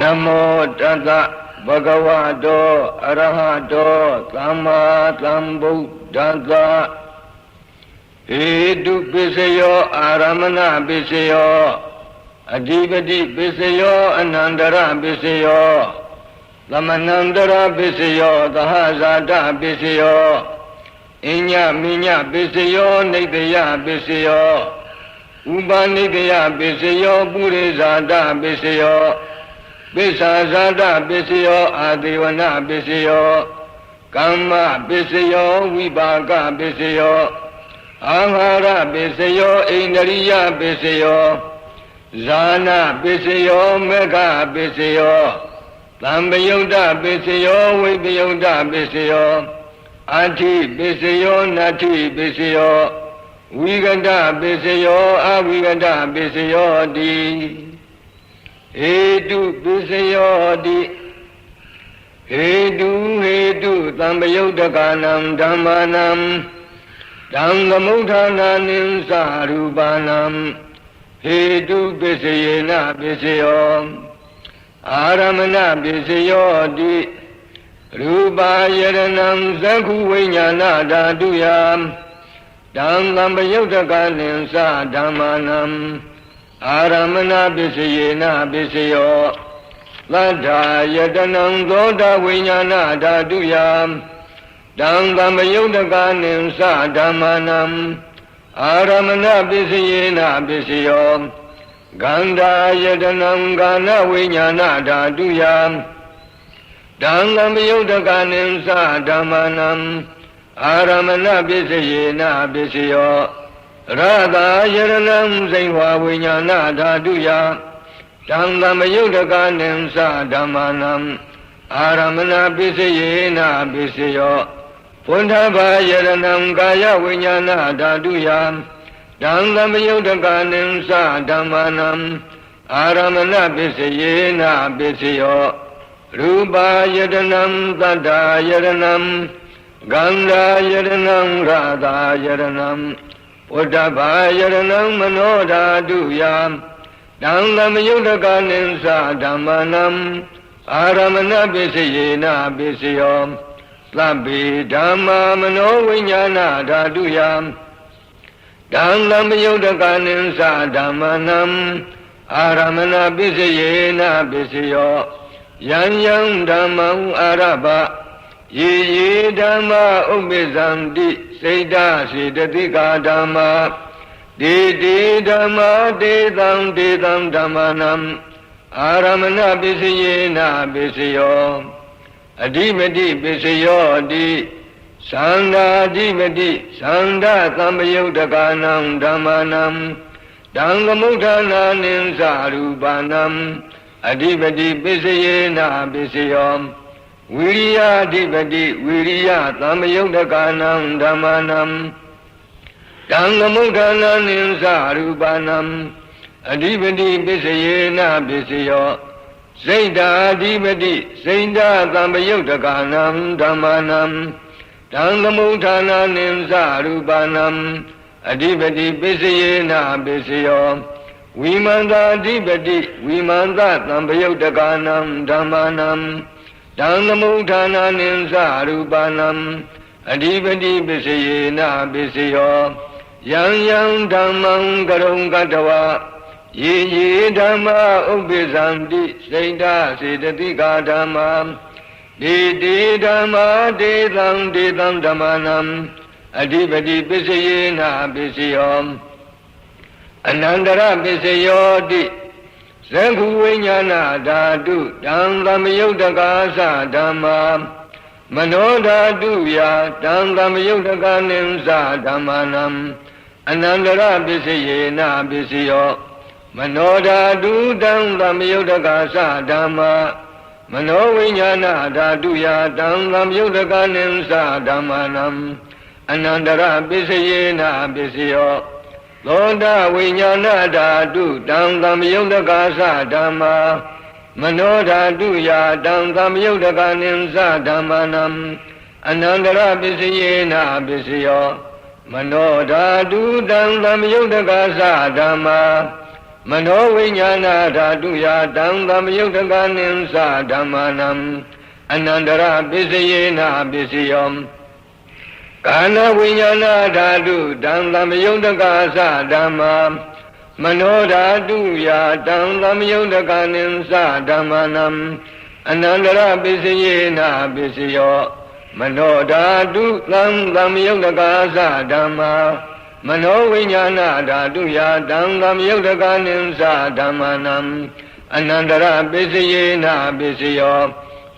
နမောတတဗဂဝတောအရဟတောသမ္မာသမ္ဗုဒ္ဓတ္တဧတုပစ္စယောအာရမဏပစ္စယောအဓိပတိပစ္စယောအနန္တရပစ္စယောသမဏန္တရပစ္စယောသဟဇာတပစ္စယောအညမိညပစ္စယောနေတယပစ္စယောဥပနိကယပစ္စယောပုရိဇာတပစ္စယော ပိစ္ဆာဇာတပစ္စယောအာဒေဝနာပစ္စယောကမ္မပစ္စယောဝိပါကပစ္စယောအာဟာရပစ္စယောအိန္ဒရိယပစ္စယောဇာနာပစ္စယောမေဃပစ္စယောသံပယုတ်တပစ္စယောဝိပယုတ်တပစ္စယောအာထိပစ္စယောနတ္ထိပစ္စယောဝိကတပစ္စယောအဝိကတပစ္စယောတိ ဟေတုပစ္စယောတိဟေတုဟေတုသံပယုတ်တကနံဓမ္မာနံတံသမုဋ္ဌာနာနိသရူပနံဟေတုပစ္စယေနပစ္စယောအာရမဏပစ္စယောတိရူပါယရဏံသက္ခုဝိညာဏဓာတုယံတံသံပယုတ်တကနိသဓမ္မာနံ အာရမဏပစ္စယေနပစ္စယောသတ္ထာယတနံသောတာဝိညာဏဓာတုယံတံသံပယုတ်တကနိသဓမ္မာနံအာရမဏပစ္စယေနပစ္စယောဂန္ဓာယတနံကာနဝိညာဏဓာတုယံတံသံပယုတ်တကနိသဓမ္မာနံအာရမဏပစ္စယေနပစ္စယော ရတာယရဏံစိန်ဝါဝိညာဏဓာတုယတံသမယုတ်တကနိသဓမ္မာနံအာရမဏပစ္စယေနပစ္စယောဘုန္ဓဘာယရဏံကာယဝိညာဏဓာတုယတံသမယုတ်တကနိသဓမ္မာနံအာရမဏပစ္စယေနပစ္စယောရူပါယတနံတတ္တာယရဏံဂန္ဓာယရဏံရာသာယရဏံ ဝတ္တဘာယရဏံမနောဓာတုယံတံသမယုတ်တကနိသဓမ္မနံအာရမဏပစ္စယေနပစ္စယောသဗ္ဗေဓမ္မာမနောဝိညာဏဓာတုယံတံသမယုတ်တကနိသဓမ္မနံအာရမဏပစ္စယေနပစ္စယောယံယံဓမ္မံအာရဘ ယေယေဓမ္မာဥပ္ပဇံတိစိတ်ဓာစေတသိကာဓမ္မာဒေတိဓမ္မာဒေသံဒေသံဓမ္မာနံအာရမဏပစ္စယေနပစ္စယောအဓိမတိပစ္စယောတိသန္တာအဓိမတိသန္တာသံပယုတ်တကာနံဓမ္မာနံတံသမုဋ္ဌာနာနိသရူပနံအဓိပတိပစ္စယေနပစ္စယော ဝိရိယအဓိပတိဝိရိယသံယုတ်တကာနံဓမ္မာနံတံသမုဋ္ဌာနာနိသရူပနံအဓိပတိပစ္စယေနပစ္စယောစိတ်ဓာအဓိပတိစိတ်ဓာသံယုတ်တကာနံဓမ္မာနံတံသမုဋ္ဌာနာနိသရူပနံအဓိပတိပစ္စယေနပစ္စယောဝိမန္တာအဓိပတိဝိမန္တသံယုတ်တကာနံဓမ္မာနံ တံသမုဋ္ဌာနာနိသရူပနံအဓိပတိပစ္စယေနပစ္စယောယံယံဓမ္မံကရုံကတဝယေယေဓမ္မာဥပ္ပဇံတိစိတ်ဓာစေတသိကာဓမ္မာဒေတိဓမ္မာဒေသံဒေသံဓမ္မာနံအဓိပတိပစ္စယေနပစ္စယောအနန္တရပစ္စယောတိ ဇဂုဝိညာဏဓာတုတံသမယုတ်တကာသဓမ္မာမနောဓာတုယတံသမယုတ်တကနိသဓမ္မာနံအနန္တရပစ္စယေနပစ္စယောမနောဓာတုတံသမယုတ်တကာသဓမ္မာမနောဝိညာဏဓာတုယတံသမယုတ်တကနိသဓမ္မာနံအနန္တရပစ္စယေနပစ္စယော သောတာဝိညာဏဓာတုတံသမယုတ်တကာသဓမ္မာမနောဓာတုယာတံသမယုတ်တကနိသဓမ္မာနံအနန္တရပစ္စယေနပစ္စယော မနောဓာတုတံသမယုတ်တကာသဓမ္မာမနောဝိညာဏဓာတုယတံသမယုတ်တကနိသဓမ္မာနံအနန္တရပစ္စယေနပစ္စယော ကာနဝိညာဏဓာတုတံသမယုတ်တကသဓမ္မာမနောဓာတုယတံသမယုတ်တကနိသဓမ္မာနံအနန္တရပစ္စယေနပစ္စယောမနောဓာတုသံသမယုတ်တကသဓမ္မာမနောဝိညာဏဓာတုယာတံသမယုတ်တကနိသဓမ္မာနံအနန္တရပစ္စယေနပစ္စယော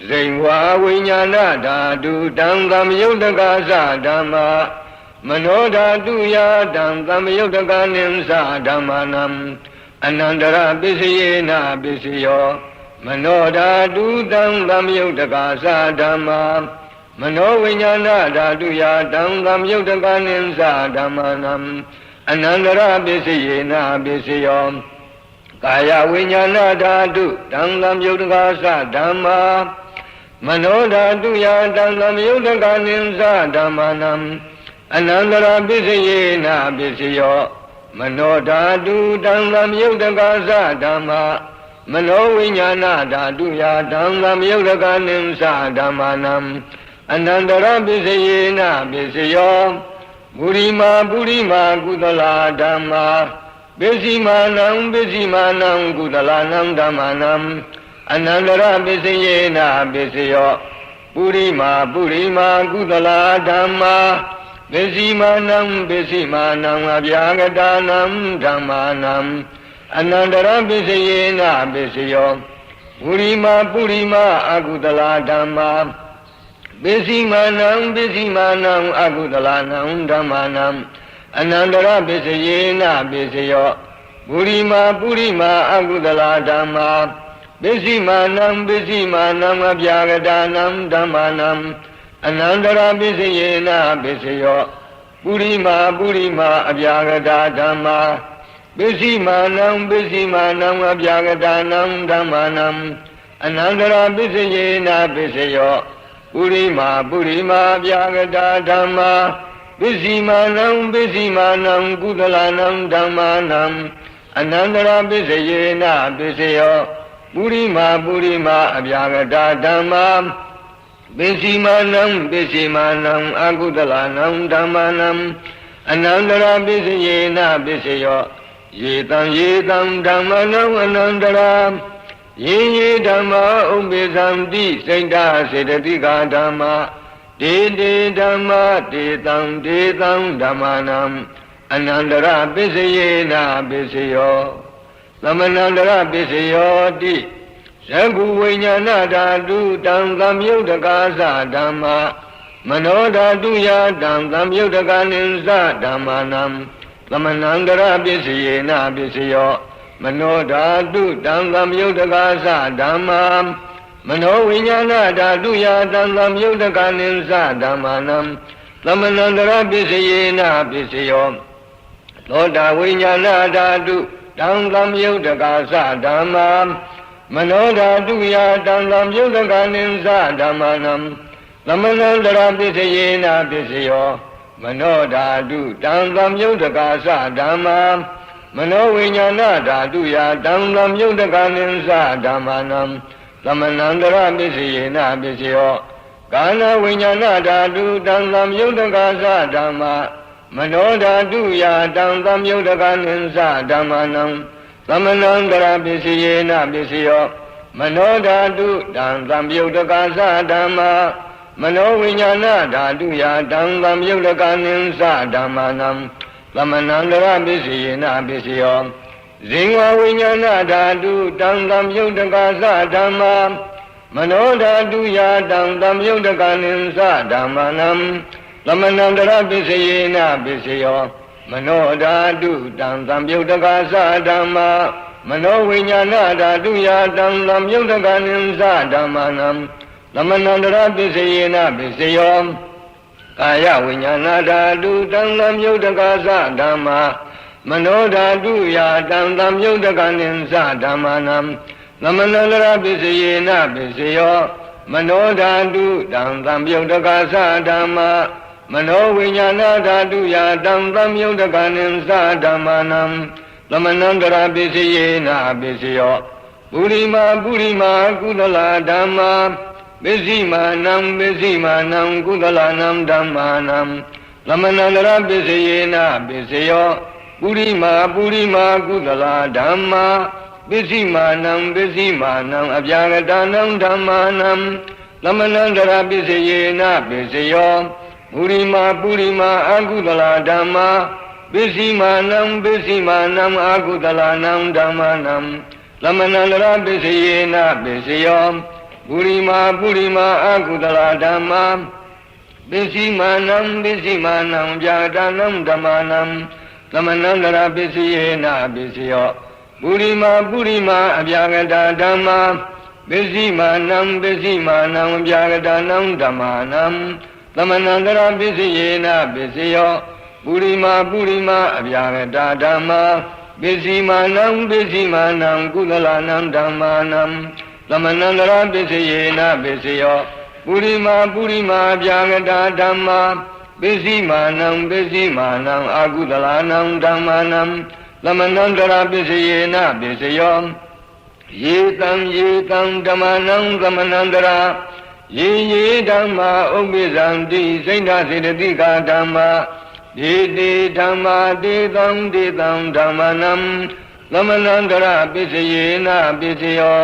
ဇိဝါဝိညာဏဓာတုတံသမယုတ်တကသဓမ္မာမနောဓာတုယာတံသမယုတ်တကနိသဓမ္မာနံအနန္တရပစ္စယေနပစ္စယောမနောဓာတုတံသမယုတ်တကသဓမ္မာမနောဝိညာဏဓာတုယာတံသမယုတ်တကနိသဓမ္မာနံအနန္တရပစ္စယေနပစ္စယောကာယဝိညာဏဓာတုတံသမယုတ်တကသဓမ္မာ မနောဓာတုယာတံသမယုတ်တကနိသဓမ္မာနံအနန္တရပစ္စယေနပစ္စယောမနောဓာတုတံသမယုတ်တကသဓမ္မာမနောဝိညာဏဓာတုယာတံသမယုတ်တကနိသဓမ္မာနံအနန္တရပစ္စယေနပစ္စယောပုရိမာပုရိမာကုသလာဓမ္မာပစ္စည်းမာနံပစ္စည်းမာနံကုသလာနံဓမ္မာနံ အနန္တရပစ္စယေနပစ္စယောပုရိမာပုရိမာကုသလာဓမ္မာပစ္စည်းမာနံပစ္စည်းမာနံအဗျာဂတာနံဓမ္မာနံအနန္တရပစ္စယေနပစ္စယောပုရိမာပုရိမာအကုသလာဓမ္မာပစ္စည်းမာနံပစ္စည်းမာနံအကုသလနံဓမ္မာနံအနန္တရပစ္စယေနပစ္စယောပုရိမာပုရိမာအကုသလဓမ္မာ ပစ္စည်းမာနံပစ္စည်းမာနံအပြာကတာနံဓမ္မာနံအနန္တရပစ္စယေနပစ္စယောပုရိမာပုရိမာအပြာကတာဓမ္မာပစ္စည်းမာနံပစ္စည်းမာနံအပြာကတာနံဓမ္မာနံအနန္တရပစ္စယေနပစ္စယောပုရိမာပုရိမာပြာကတာဓမ္မာပစ္စည်းမာနံပစ္စည်းမာနံကုသလနံဓမ္မာနံအနန္တရာပစ္စယေနပစ္စယော ပုရိမာပုရိမာအပြာကတာဓမ္မာပစ္စည်းမာနံပစ္စည်းမာနံအကုသလနံဓမ္မာနံအနန္တရာပစ္စယေနပစ္စယောယေတံယေတံဓမ္မနံအနန္တရာယေယေဓမ္မာဥပ္ပေသံတိစိတ်တစေတတိကဓမ္မာဒေတေဓမ္မာဒေတံဒေတံဓမ္မာနံအနန္တရပစ္စယေနပစ္စယော သမဏန္တရပစ္စယောတိသကုဝိညာဏဓာတုတံသမယုတ်တကာသဓမ္မာမနောဓာတုယတံသမယုတ်တကနိသဓမ္မာနံသမဏန္တရပစ္စယေနပစ္စယောမနောဓာတုတံသံယုတ်တကာသဓမ္မာမနောဝိညာဏဓာတုယာတံသံယုတ်တကာနိသဓမ္မာနံသမဏန္တရပစ္စယေနပစ္စယောသောတာဝိညာဏဓာတု တံသံယုတ်တကာသဓမ္မာမနောဓာတုယာတံသံယုတ်တကာနိသဓမ္မာနံသမဏန္တရပစ္စယေနပစ္စယောမနောဓာတုတံသံယုတ်တကာသဓမ္မာမနောဝိညာဏဓာတုယာတံသမြုတ်တကနိသဓမ္မာနံသမဏန္တရပစ္စယေနပစ္စယောကာနဝိညာဏဓာတုတံသမြုတ်တကသဓမ္မာ မနောဓာတုယာတံသမြုတ်တကနိသဓမ္မာနံသမဏန္တရပစ္စယေနပစ္စယောမနောဓာတုတံသမြုတ်တကသဓမ္မာမနောဝိညာဏဓာတုယာတံသမြုတ်တကနိသဓမ္မာနံသမဏန္တရပစ္စယေနပစ္စယောဇင်ဝဝိညာဏဓာတုတံသံယုတ်တကာသဓမ္မာမနောဓာတုယာတံသံယုတ်တကနိသဓမ္မာနံ သမဏန္တရပစ္စယေနပစ္စယောမနောဓာတုတံသံယုတ်တကာသဓမ္မာမနောဝိညာဏဓာတုယာတံသံယုတ်တကနိသဓမ္မာနံသမဏန္တရပစ္စယေနပစ္စယောကာယဝိညာဏဓာတုတံသမြုတ်တကသဓမ္မာမနောဓာတုယာတံသမြုတ်တကနိသဓမ္မာနံသမဏန္တရပစ္စယေနပစ္စယောမနောဓာတုတံသမြုတ်တကသဓမ္မာ မနောဝိညာဏဓာတုယာတံသမြုတ်တကနိသဓမ္မာနံသမဏန္တရာပစ္စယေနာပစ္စယောပုရိမာပုရိမာကုသလာဓမ္မာပစ္စည်းမာနံပစ္စည်းမာနံကုသလာနံဓမ္မာနံသမဏန္တရာပစ္စယေနာပစ္စယောပုရိမာပုရိမာကုသလာဓမ္မာပစ္စည်းမာနံပစ္စည်းမာနံအပြာဂတနံဓမ္မာနံသမဏန္တရာပစ္စယေနာပစ္စယော ပုရိမာပုရိမာအကုသလာဓမ္မာပစ္စည်းမာနံပစ္စည်းမာနံအာကုသလနံဓမ္မနံသမဏလရပစ္စယေနပစ္စယောပုရိမာပုရိမာအာကုသလဓမ္မာပစ္စည်းမာနံပစ္စည်းမာနံဗျာဒနံဓမ္မနံသမဏလရပစ္စယေနပစ္စယောပုရိမာပုရိမာအဗျာဂတဓမ္မာပစ္စည်းမာနံပစ္စည်းမာနံဗျာဂတနံဓမ္မနံ သမဏန္တရပစ္စယေနပစ္စယောပုရိမာပုရိမာအဗျာဂတာဓမ္မာပစ္စည်းမာနံပစ္စည်းမာနံကုသလနံဓမ္မာနံသမဏန္တရပစ္စယေနပစ္စယောပုရိမာပုရိမာအဗျာဂတာဓမ္မာပစ္စည်းမာနံပစ္စည်းမာနံအာကုသလနံဓမ္မာနံသမဏန္တရပစ္စယေနပစ္စယောယေတံယေတံဓမ္မနံသမဏန္တရာ ယေယေဓမ္မာဥပ္ပိဇံတိစိဋ္ဌစေတတိကာဓမ္မာဒေတိဓမ္မာတေတံတေတံဓမ္မနံသမဏန္တရပစ္စယေနပစ္စယော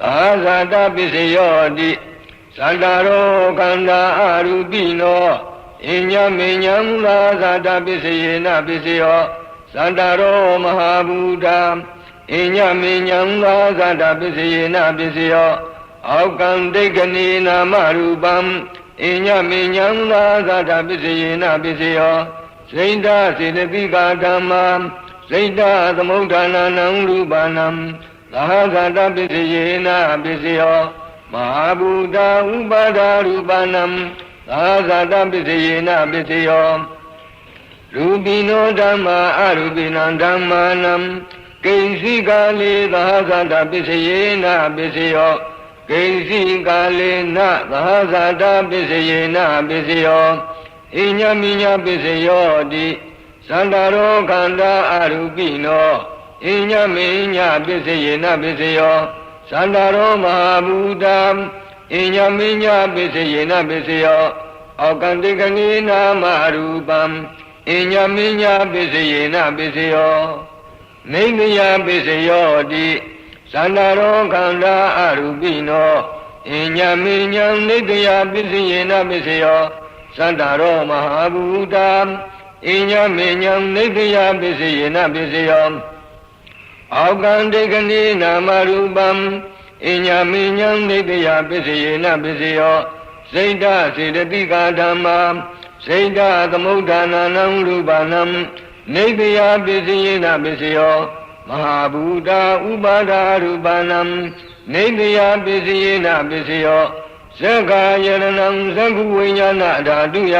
သာဇာတပစ္စယောတိသန္တာရောခန္ဓာအရူပိနောအညမေညံသာဇာတပစ္စယေနပစ္စယောသန္တာရောမဟာဘူတာအညမေညံသာဇာတပစ္စယေနပစ္စယော အောက်ကံဒိဋ္ဌနေနာမရူပံအညမေညံသာသတ္တပစ္စယေနပစ္စယောစိတ်ဓာစေတသိကာဓမ္မာစိတ်ဓာသမုဋ္ဌာနာနံရူပနံသာသတ္တပစ္စယေနပစ္စယောမဟာဘူတာဥပါဒာရူပနံသာသတ္တပစ္စယေနပစ္စယောရူပိနောဓမ္မာအရူပိနံဓမ္မာနံကိဉ္စီကာလေသာသတ္တပစ္စယေနပစ္စယော ကိဉ္စီကာလေနသဟဇာတာပစ္စယေနပစ္စယောဣညမိညာပစ္စယောတိသန္တာရောခန္ဓာအရူပိနောဣညမိညာပစ္စယေနပစ္စယောသန္တာရောမဟာဘူတံဣညမိညာပစ္စယေနပစ္စယောအောကန္တိကနိနာမရူပံဣညမိညာပစ္စယေနပစ္စယောနေမယပစ္စယောတိ သန္တာရောခန္ဓာအရူပိနောအညမေညံနိတယပစ္စယေနပစ္စယောသန္တာရောမဟာဘူတာအညမေညံနိတယပစ္စယေနပစ္စယောအောကံတေကနိနာမရူပံအညမေညံနိတယပစ္စယေနပစ္စယောစိတ်ဓာစေတတိကာဓမ္မာစိတ်ဓာသမုဋ္ဌာနာနံရူပနံနိတယပစ္စယေနပစ္စယော မဟာဘူတာဥပါဒာရူပနံနေတယပစ္စယေနပစ္စယောဇက္ခာယရဏံဇက္ခုဝိညာဏဓာတုယ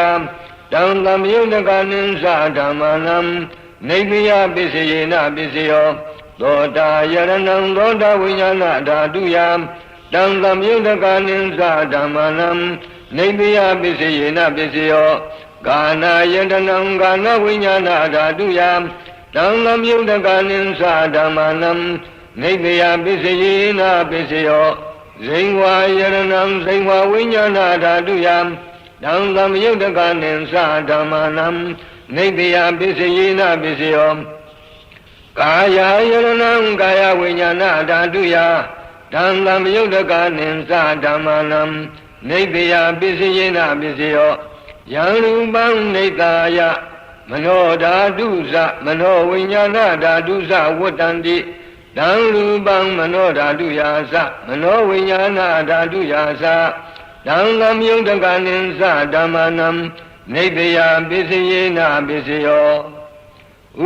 တံသံယုတ်တကနိသဓမ္မနံနေတယပစ္စယေနပစ္စယောသောတာယရဏံသောတာဝိညာဏဓာတုယတံသံယုတ်တကနိသဓမ္မနံနေတယပစ္စယေနပစ္စယောကာနာယတနံကာနဝိညာဏဓာတုယ တံလမြုဒကနိသဓမ္မနံနေတယပစ္စယေနာပစ္စယောဇိဝါယရဏံဇိဝဝိညာဏဓာတုယတံလမြုဒကနိသဓမ္မနံနေတယပစ္စယေနာပစ္စယောကာယယရဏံကာယဝိညာဏဓာတုယတံလမြုဒကနိသဓမ္မနံနေတယပစ္စယေနာပစ္စယောယံရူပံနေတာယ မနောဓာတုဇမနောဝိညာဏဓာတုဇဝတ္တန္တိတံရူပံမနောဓာတုယာသမနောဝိညာဏဓာတုယာသတံလမြုံတကနိသဓမ္မနံနေတယပစ္စယေနပစ္စယော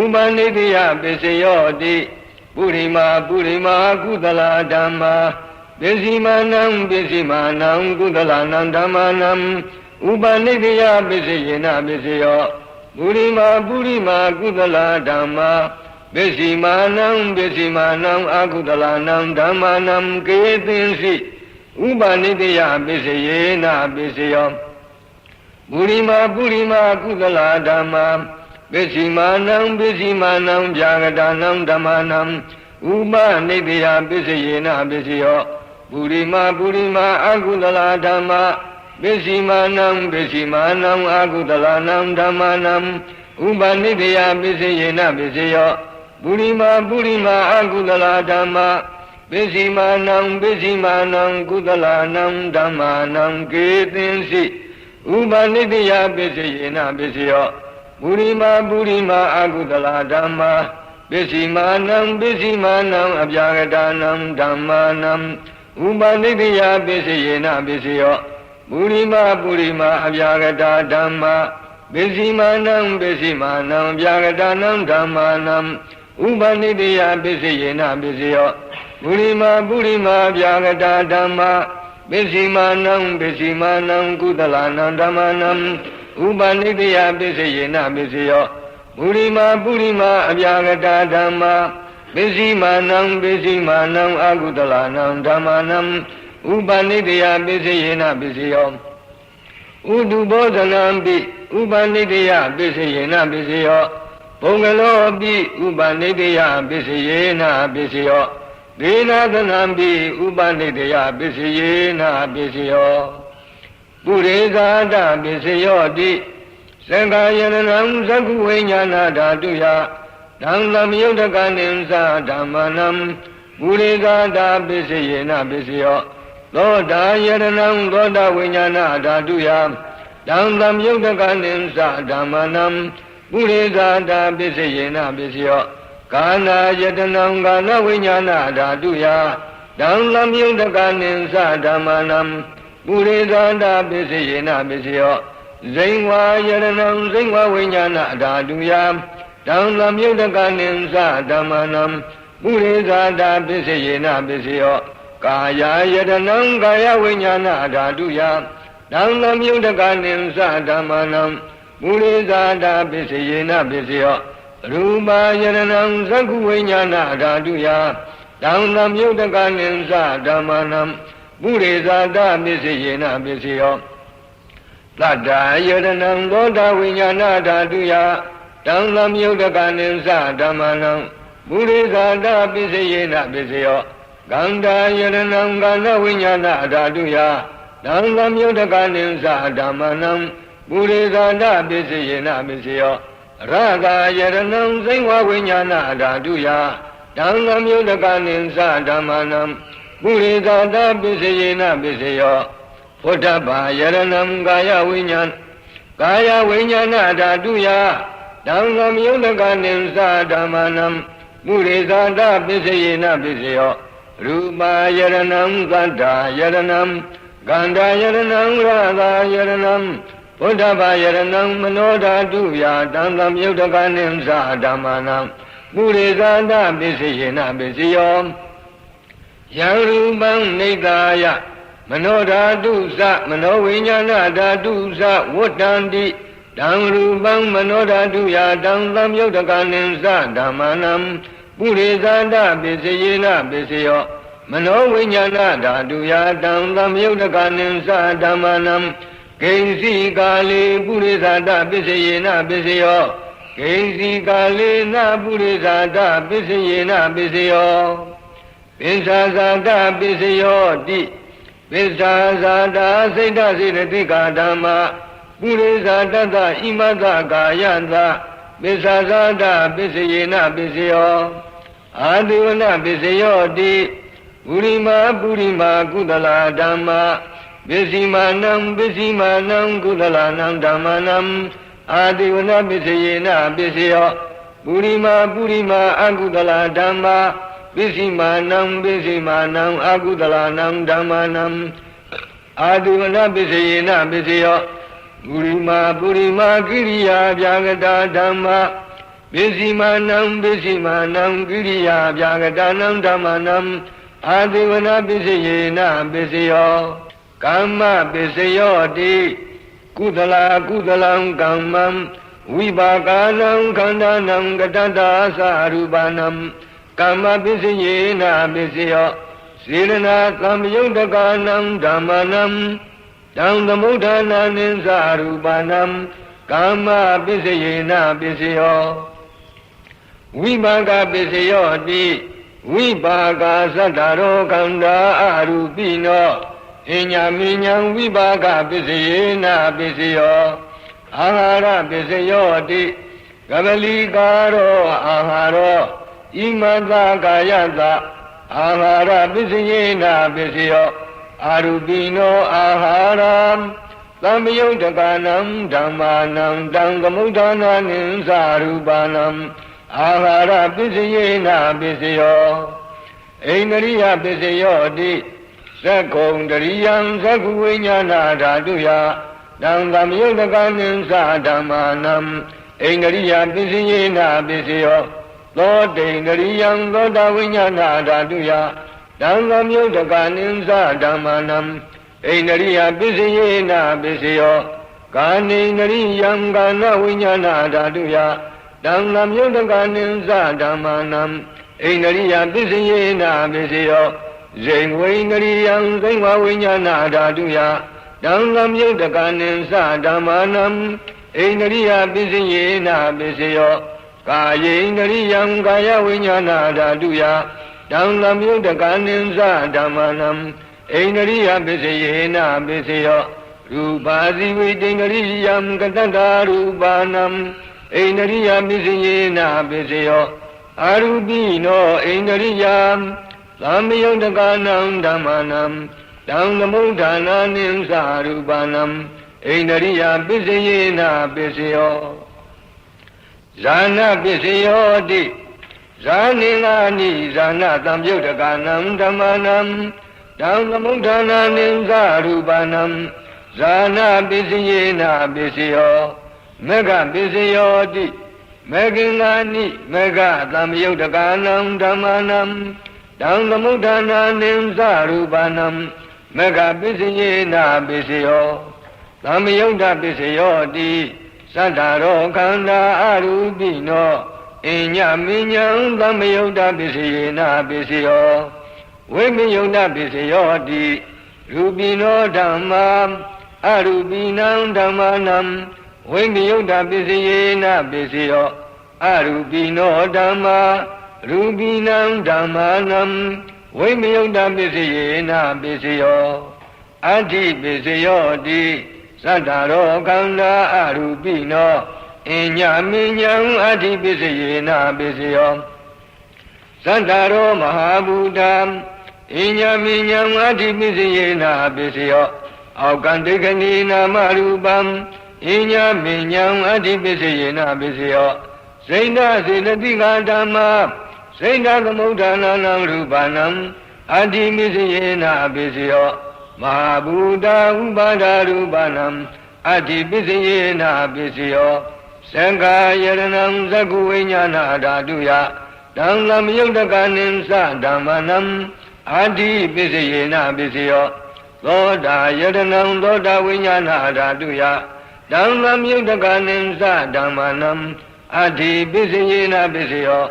ဥပနိတယပစ္စယောတိပုရိမာပုရိမာကုသလာဓမ္မာပစ္စည်းမာနံပစ္စည်းမာနံကုသလာနံဓမ္မာနံဥပနိတယပစ္စယေနပစ္စယော ပုရိမာပုရိမာကုသလာဓမ္မာပစ္စည်းမာနံပစ္စည်းမာနံအကုသလာနံဓမ္မာနံကေသင်္စီဥပနိတယပစ္စယေနပစ္စယောပုရိမာပုရိမာကုသလာဓမ္မာပပစ္စည်းမာနံပစ္စည်းမာနံဗျာဂတာနံဓမ္မနံဥပနိတယပစ္စယေနပစ္စယောပုရိမာပုရိမာအကုသလာဓမ္မ ပစ္စည်းမာနံပစ္စည်းမာနံအကုသလာနံဓမ္မနံဥပနိတယပစ္စယေနပစ္စယောပုရိမာပုရိမာအကုသလာဓမ္မပစ္စည်းမာနံပစ္စည်းမာနံကုသလာနံဓမ္မနံကေသင်္စိဥပနိတယပစ္စယေနပစ္စယောပုရိမာပုရိမာအကုသလာဓမ္မာပစ္စည်းမာနံပစ္စည်းမာနံအပြာဂတာနံဓမ္မာနံဥပနိတယပစ္စယေနပစ္စယော ပုရိမာပုရိမာအပြာဂတာဓမ္မာပစ္စည်းမာနံပစ္စည်းမာနံအပြာဂတာနံဓမ္မာနံဥပနိတယပစ္စယေနပစ္စယောပုရိမာပုရိမာအပြာဂတာဓမ္မာပစ္စည်းမာနံပစ္စည်းမာနံကုသလနံဓမ္မာနံဥပနိတယပစ္စယေနပစ္စယောပုရိမာပုရိမာအပြာဂတာဓမ္မာပစ္စည်းမာနံပစ္စည်းမာနံအကုသလနံဓမ္မာနံ ဥပနိတယပစ္စယေနပစ္စယောဥဒုဘောဇနံပိဥပနိတယပစ္စယေနပစ္စယောဘုံကလောပိဥပနိတယပစ္စယေနပစ္စယောဒေနာသနံပိဥပနိတယပစ္စယေနပစ္စယောပုရိဇာတပစ္စယောတိသံဃာယရဏံသက္ခုဝိညာဏဓာတုယဓမ္မမယုတ်တကနိသဓမ္မနံပုရိဇာတပစ္စယေနပစ္စယော သောတာယရဏံသောတာဝိညာဏဓာတုယဓမ္မမယုတ်တကနိသဓမ္မနံပုရိဇာတပစ္စယေနပစ္စယောကာနာယတနံကာနဝိညာဏဓာတုယဓမ္မမယုတ်တကနိသဓမ္မနံပုရိသန္တာပစ္စယေနပစ္စယောဇိဝါယရဏံဇိဝဝိညာဏအဓာတုယတံလမြုတကနိသဓမ္မနံပုရိသန္တာပစ္စယေနပစ္စယော ကာယယရဏံကာယဝိညာဏအဓာတုယတံလမြုတကနိသဓမ္မနံပုရိသန္တာပစ္စယေနပစ္စယောရူပယရဏံသက္ခုဝိညာဏအဓာတုယတံလမြုတကနိသဓမ္မနံပုရိသတပစ္စယေနပစ္စယောတတ္တာယရဏံသောတာဝိညာဏဓာတုယတံသမြုဒကနိသဓမ္မနံပုရိသတပစ္စယေနပစ္စယော ကန္တာယရဏံကန္တဝိညာဏဓာတုယတံသမြုဒကနိသဓမ္မနံပုရိသတပစ္စယေနပစ္စယောရဂာယရဏံစိဝဝိညာဏဓာတုယတံသမြုဒကနိသဓမ္မနံပုရိသတာပစ္စယေနပစ္စယောဖုဒ္ဓဘာယရဏံကာယဝိညာဏကာယဝိညာဏဓာတုယတံသမယုတ်ကနိသဓမ္မနံပုရိသတာပစ္စယေနပစ္စယော ရူပါယရဏံကန္တာယရဏံကန္တာယရဏံရသာယရဏံဘုဒ္ဓဘာယရဏံမနောဓာတုယတံသမြုတ်တကနိသဓမ္မနံပုရိသတာပစ္စယေနပစ္စယောယံရူပံနေသာယမနောဓာတုသမနောဝိညာဏဓာတုသဝတ္တန္တိတံရူပံမနောဓာတုယာတံသံယုတ်တကနိသဓမ္မနံ ပုရိသန္တပစ္စယေနပစ္စယောမနောဝိညာဏဓာတုယာတံသံယုတ်တကနိသဓမ္မနံဂိဉ္စီကာလေပုရိသန္တပစ္စယေနပစ္စယောဂိဉ္စီကာလေနပုရိသန္တပစ္စယေနပစ္စယောပိစ္ဆာဇာတပစ္စယောတိပိစ္ဆာဇာတာစိတ်တစေတသိကာဓမ္မပုရိသတတ္တဣမတကာယတပိစ္ဆာဇာတပစ္စယေနပစ္စယော အာတိဝနပစ္စယောတိပုရိမာပုရိမာကုသလာဓမ္မပစ္စည်းမာနံပစ္စည်းမာနံကုသလာနံဓမ္မနံအာတိဝနပစ္စယေနပစ္စယောပုရိမာပုရိမာအကုသလာဓမ္မပစ္စည်းမာနံပစ္စည်းမာနံအာကုသလာနံဓမ္မနံအာတိဝနပစ္စယေနပစ္စယောပုရိမာပုရိမာကိရိယာဗျာဂတာဓမ္မ ပစ္စည်းမာနံပစ္စည်းမာနံကိရိယာဗျာဂတာနံဓမ္မနံအာတိဝနပစ္စယေနပစ္စယောကမ္မပစ္စယောတိကုသလာကုသလံကမ္မံဝိပါကာနံခန္ဓာနံကတတ္တာသရူပနံကမ္မပစ္စယေနပစ္စယောစေရနာသံယုတ်တကနံဓမ္မနံတံသမုဋ္ဌာနာနိသရူပနံကကာမပစ္စယေနပစ္စယော ဝိပါကပစ္စယောတိဝိပါကသတ္တရောခန္ဓာအရူပိနောအညာမိညာဝိပါကပစ္စယေနပစ္စယောအာဟာရပစ္စယောတိကပလီကာရောအာဟာရောဣမတကာယတအာဟာရပစ္စယေနပစ္စယောအာရူပိနောအာဟာရသံယုတ်တကနံဓမ္မာနံတံကမုဋ္ဌာနာနိသရူပနံ အာဟာရပစ္စယေနပစ္စယောအိန္ဒရိယပစ္စယောတိသက္ကုံတရိယံသက္ကုဝိညာဏဓာတုယတံသမယုတ်တကနိသဓမ္မာနံအိန္ဒရိယပစ္စယေနပစ္စယောသောတိန္ဒရိယံသောတာဝိညာဏဓာတုယတံသမယုတ်တကနိသဓမ္မာနံအိန္ဒရိယပစ္စယေနပစ္စယောကာနိန္ဒရိယံကာနဝိညာဏဓာတုယ တံလမြုတ်တကနိသဓမ္မာနံအိန္ဒရိယပစ္စယေနပစ္စယောဇိဝိန္ဒရိယံဇိဝဝိညာဏဓာတုယတံလမြုတ်တကနိသဓမ္မာနံအိန္ဒရိယပစ္စယေနပစ္စယောကာယေန္ဒရိယံကာယဝိညာဏဓာတုယတံလမြုတ်တကနိသဓမ္မာနံအိန္ဒရိယပစ္စယေနပစ္စယောရူပါဇိဝိတိန္ဒရိယံကတတ္တာရူပါနံ အိန္ဒရိယပစ္စယေနပစ္စယောအာရူပိနောအိန္ဒရိယံသမယုတ်တကနံဓမ္မာနံတံသမုဋ္ဌာနာနိသရူပနံအိန္ဒရိယပစ္စယေနပစ္စယောဇာနပစ္စယောတိဇာနိငာနိဇာနတံပြုတ်တကနံဓမ္မာနံတံသမုဋ္ဌာနာနိသရူပနံဇာနာပစ္စယေနပစ္စယော မေဃပစ္စယောတိမေဃင်္ဂာနိမေဃသံယုတ်တကာနံဓမ္မာနံတံသမုဋ္ဌာနာနိသရူပနံမေဃပစ္စယေနပစ္စယောသမယုတ်တပစ္စယောတိသတ္တရောခန္ဓာအရူပိနောအညမိညာသမယုတ်တပစ္စယေနပစ္စယောဝိမယုတ်တပစ္စယောတိရူပိနောဓမ္မာအရူပိနံဓမ္မာနံ ဝိမယုတ်တပစ္စယေနပစ္စယောအရူပိနောဓမ္မာရူပိနံဓမ္မာနံဝိမယုတ်တပစ္စယေနပစ္စယောအဋ္ဌိပစ္စယောတိသတ္တရောခန္ဓာအရူပိနောအညမိညာအဋ္ဌိပစ္စယေနပစ္စယောသတ္တရောမဟာဘူတံအညမိညာအဋ္ဌိပစ္စယေနပစ္စယောအောက်ကံဒိဋ္ဌိနာမရူပံ အညမိညာအဋ္ဌိပစ္စယေနပစ္စယောစိန္ဒစေတတိကဓမ္မာစိန္ဒသမုဋ္ဌာနာနံရူပနံအဋ္ဌိမစ္စယေနပစ္စယောမဟာဘူတာဥပါဒရူပနံအဋ္ဌိပစ္စယေနပစ္စယောသံဃာယရဏံသကုဝိညာဏဓာတုယတံလမယုတ်တကနိသဓမ္မနံအဋ္ဌိပစ္စယေနပစ္စယောသောတာယရဏံသောတာဝိညာဏဓာတုယ တံလမယုတ်တကနိသဓမ္မနံအဋ္ဌိပစ္စယေနပစ္စယော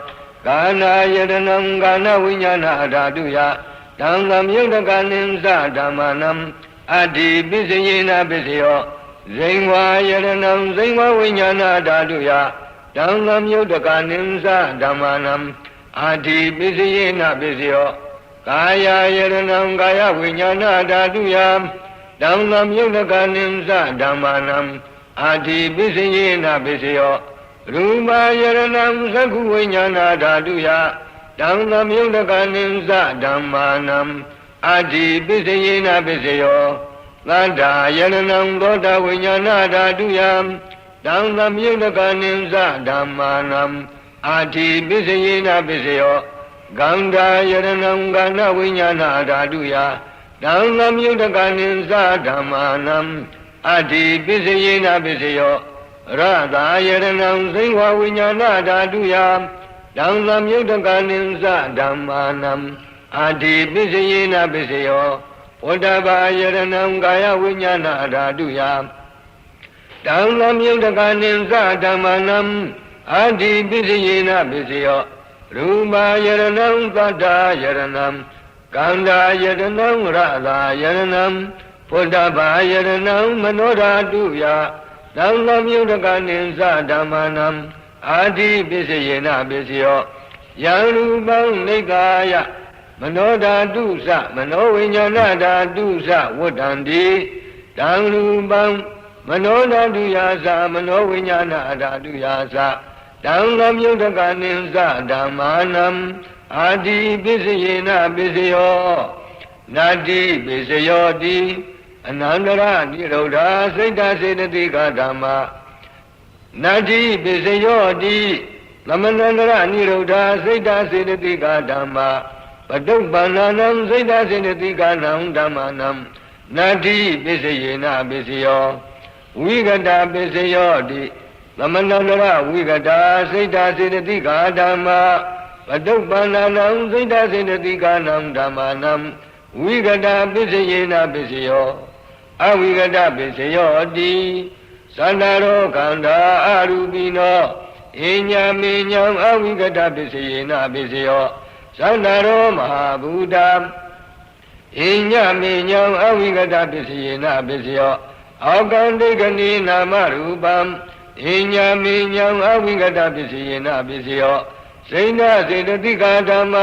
ကာနာယတနံကာနဝိညာဏဓာတုယတံသမြုတ်တကနိသဓမ္မနံအတ္တိပစ္စယေနပစ္စယောဇိန်ဝါယတနံဇိန်ဝဝိညာဏဓာတုယတံသမြုတ်တကနိသဓမ္မနံအတ္တိပစ္စယေနပစ္စယောကာယယတနံကာယဝိညာဏဓာတုယ တံသမြုတ်တကနိသဓမ္မနံအတ္တိပစ္စယေနပစ္စယောရူပါယရဏံသက္ခုဝိညာဏဓာတုယတံသမယုတ်တကနိသဓမ္မာနံအတ္တိပစ္စယေနပစ္စယောသတ္တာယရဏံသောတာဝိညာဏဓာတုယတံသမယုတ်တကနိသဓမ္မာနံအတ္တိပစ္စယေနပစ္စယောဂန္ဓာယရဏံကန္နဝိညာဏဓာတုယ တံသမယုတ်တကနိသဓမ္မာနံအတ္တိပစ္စယေနပစ္စယောရတာယရဏံသိဝဝိညာဏဓာတုယတံသမယုတ်တကနိသဓမ္မာနံအာတိပစ္စယေနပစ္စယောဝတ္တဘာယရဏံကာယဝိညာဏဓာတုယတံသမယုတ်တကနိသဓမ္မာနံအာတိပစ္စယေနပစ္စယောရူပါယရဏံသတ္တာယရဏံ ကန္တာယရဏံရတာယရဏံဘုဒ္ဓဘာယရဏံမနောဓာတုယတသံဃမြုဒကနိသဓမ္မနံအာတိပစ္စယေနပစ္စယောယံရူပံနေကာယမနောဓာတုသမနောဝိညာဏဓာတုသဝတ္တံတိတံရူပံမနောဓာတုယာသမနောဝိညာဏဓာတုယာသတံဃမြုဒကနိသဓမ္မာနံ အာတိပစ္စယေနပစ္စယောနာတိပစ္စယောတိအနန္တရနိရောဓစိတ်တစေတသိကဓမ္မာနာတိပစ္စယောတိသမဏန္တရနိရောဓစိတ်တစေတသိကဓမ္မာပတုပ္ပန္နနံစိတ်တစေတသိကနံဓမ္မနံနာတိပစ္စယေနပစ္စယောဝိကတပစ္စယောတိသမဏန္တရဝိကတာစိတ်တစေတသိကဓမ္မာ ပတုပ္ပန္နနံစိတ်တစေတသိကနံဓမ္မနံဝိကတာပစ္စယေနပစ္စယောအဝိကတပစ္စယောတိသန္တာရောခန္ဓာအရူပိနောအညာမေညာအဝိကတပစ္စယေနပစ္စယောသန္တာရောမဟာဘူတာအညာမေညာအဝိကတပစ္စယေနပစ္စယောအောကံဒိဋ္ဌနိနာမရူပံအညာမေညာအဝိကတပစ္စယေနပစ္စယော စိဏစေတတိကာဓမ္မ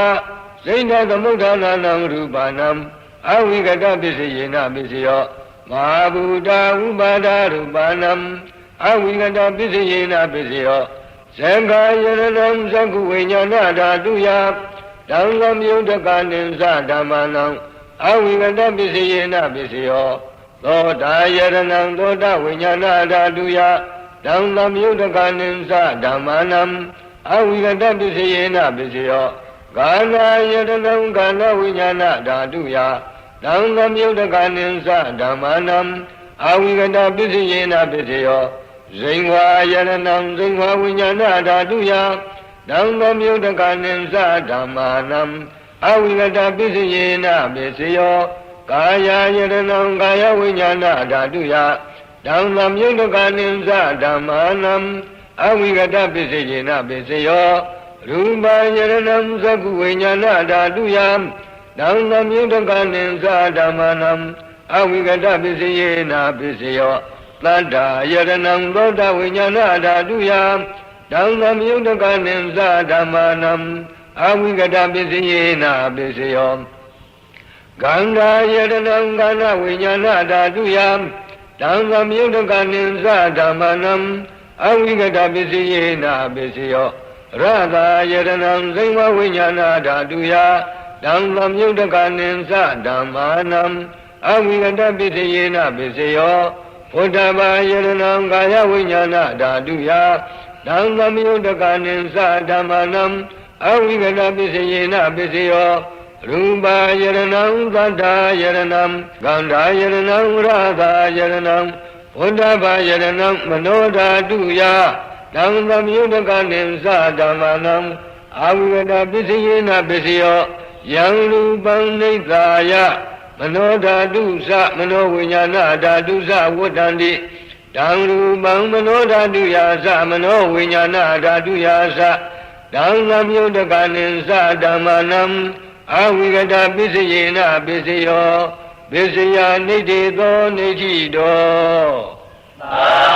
စိဏသမုဋ္ဌာနာနံရူပနံအဝိကတပစ္စယေနပစ္စယောမဟာဘူတာဥပါဒရူပနံအဝိကတပစ္စယေနပစ္စယောသံဃာယရဏံသကုဝိညာဏဓာတုယတံဃမြုဒကနိသဓမ္မနံအဝိကတပစ္စယေနပစ္စယောသောတာယရဏံသောတာဝိညာဏဓာတုယတံဃမြုဒကနိသဓမ္မနံ အဝိကတပစ္စယေနပစ္စယောကာနာယရဏံကာနဝိညာဏဓာတုယတံဃမြုဒကနိသဓမ္မနံအဝိကတပစ္စယေနပစ္စယောဇိဝါယရဏံဇိဝဝိညာဏဓာတုယတံဃမြုဒကနိသဓမ္မာနံအဝိကတပစ္စယေနပစ္စယောကာယယရဏံကာယဝိညာဏဓာတုယတံဃမြုဒကနိသဓမ္မာနံ အဝိကတပစ္စယေနပစ္စယောရူပယရဏံသကုဝိညာဏဓာတုယတံဃမြုဒကနိသဓမ္မာနံအဝိကတပစ္စယေနပစ္စယောတတ္တာယရဏံသောတဝိညာဏဓာတုယတံသမြုဒကနိသဓမ္မာနံအဝိကတပစ္စယေနပစ္စယောဂန္ဓာယရဏံကန္နဝိညာဏဓာတုယတံသမြုဒကနိသဓမ္မာနံ အဝိကတပစ္စယေနပစ္စယောရတာယရဏံဇိဝဝိညာဏဓာတုယတံသမြုဒကနိသဓမ္မာနံအဝိကတပစ္စယေနပစ္စယောဘုဒ္ဓဘာယရဏံကာယဝိညာဏဓာတုယတံသမယုတကနိသဓမ္မနံအဝိကတပစ္စယေနပစ္စယောရူပါယရဏံသတ္တာယရဏံဂန္ဓာယရဏံရသာယရဏံ ဘုဒ္ဓဘာယရဏံမနောဓာတုယတံသမယုတကနိသဓမ္မနံအဝိကတပစ္စယေနပစ္စယောယံရူပံနိသယမနောဓာတုသမနောဝိညာဏဓာတုသဝတ္တန္တိတံရူပံမနောဓာတုယာသမနောဝိညာဏဓာတုယာသတံသမယုတကနိသဓမ္မနံအဝိကတပစ္စယေနပစ္စယော ပစ္စယနိတိသောနိတိတော်သာ